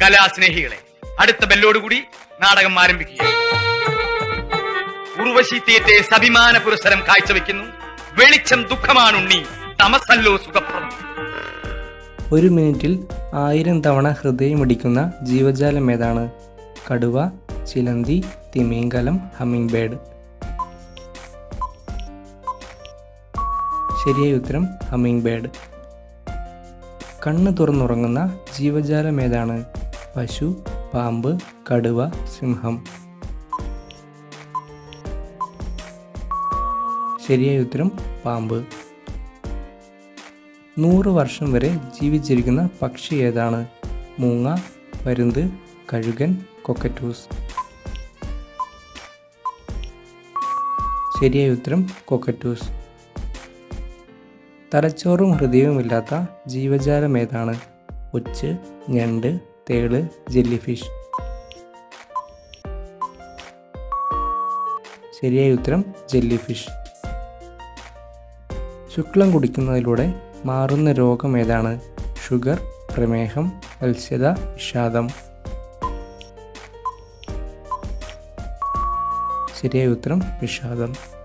കലാസ്നേഹികളെ അടുത്ത ബെല്ലോടുകൂടി നാടകം ആരംഭിക്കുക. ഉർവശി തിയേറ്റേഴ്സ് സഭിമാന പുരസ്സരം കാഴ്ചവെക്കുന്നു. വെളിച്ചം ദുഃഖമാണുണ്ണി തമസല്ലോ സുഖപ്രദം. ഒരു മിനിറ്റിൽ ആയിരം തവണ ഹൃദയമിടിക്കുന്ന ജീവജാലം ഏതാണ്? കടുവ ചിലന്തി തിമിംഗലം ഹമ്മിംഗ് ബേഡ് ശരിയായ ഉത്തരം ഹമ്മിംഗ് ബേഡ് കണ്ണ് തുറന്നുറങ്ങുന്ന ജീവജാലം ഏതാണ്? പശു പാമ്പ് കടുവ സിംഹം. ശരിയായ ഉത്തരം പാമ്പ്. നൂറ് വർഷം വരെ ജീവിച്ചിരിക്കുന്ന പക്ഷി ഏതാണ്? മൂങ്ങ പരുന്ത് കഴുകൻ കൊക്കറ്റൂസ്. ശരിയായ ഉത്തരം കൊക്കറ്റൂസ്. തലച്ചോറും ഹൃദയവുമില്ലാത്ത ജീവജാലം ഏതാണ്? ഒച്ച് ഞണ്ട് തേൾ ജെല്ലി ഫിഷ് ശരിയായ ഉത്തരം ജെല്ലി ഫിഷ് ശുക്ലം കുടിക്കുന്നതിലൂടെ മാറുന്ന രോഗം ഏതാണ്? ഷുഗർ പ്രമേഹം അൽസ്യത വിഷാദം. ശരിയായ ഉത്തരം വിഷാദം.